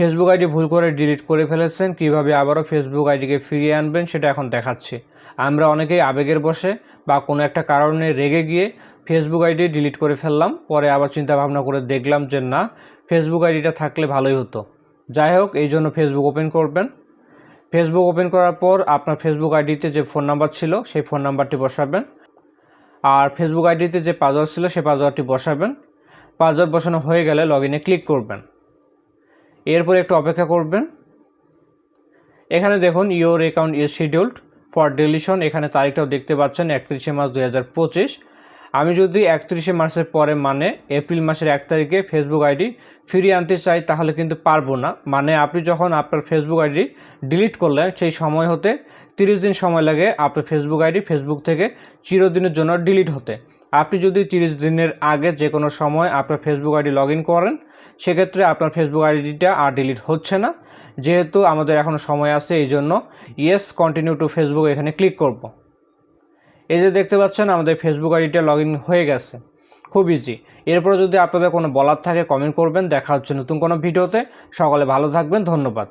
Facebook ID ভুল করে delete করে ফেলেছেন, কীভাবে আবারও ফেসবুক আইডিকে ফিরিয়ে আনবেন সেটা এখন দেখাচ্ছি। আমরা অনেকেই আবেগের বসে বা কোনো একটা কারণে রেগে গিয়ে ফেসবুক আইডি ডিলিট করে ফেললাম, পরে আবার চিন্তা ভাবনা করে দেখলাম যে না ফেসবুক আইডিটা থাকলে ভালোই হতো। যাই হোক, এই জন্য ফেসবুক ওপেন করবেন। ফেসবুক ওপেন করার পর আপনার ফেসবুক আইডিতে যে ফোন নাম্বার ছিল, সেই ফোন নাম্বারটি বসাবেন। আর ফেসবুক আইডিতে যে পাসওয়ার্ড ছিল সেই পাসওয়ার্ডটি বসাবেন। পাসওয়ার্ড বসানো হয়ে গেলে লগ ক্লিক করবেন। এরপর একটু অপেক্ষা করবেন। এখানে দেখুন your account is scheduled for deletion এখানে তারিখটাও দেখতে পাচ্ছেন, একত্রিশে মার্চ দুই হাজার পঁচিশ। আমি যদি একত্রিশে মার্চের পরে মানে এপ্রিল মাসের এক তারিখে ফেসবুক আইডি ফিরিয়ে আনতে চাই, তাহলে কিন্তু পারব না। মানে আপনি যখন আপনার ফেসবুক আইডি ডিলিট করলেন, সেই সময় হতে তিরিশ দিন সময় লাগে আপনার ফেসবুক আইডি ফেসবুক থেকে চিরদিনের জন্য ডিলিট হতে। আপনি যদি তিরিশ দিনের আগে যে কোনো সময় আপনার ফেসবুক আইডি লগ করেন, সেক্ষেত্রে আপনার ফেসবুক আইডিটা আর ডিলিট হচ্ছে না। যেহেতু আমাদের এখনও সময় আছে, এই জন্য ইয়েস কন্টিনিউ টু ফেসবুক এখানে ক্লিক করব। এই যে দেখতে পাচ্ছেন, আমাদের ফেসবুক আইডিটা লগ হয়ে গেছে। খুব ইজি এরপরে যদি আপনাদের কোনো বলার থাকে কমেন্ট করবেন। দেখা হচ্ছে নতুন কোনো ভিডিওতে। সকলে ভালো থাকবেন। ধন্যবাদ।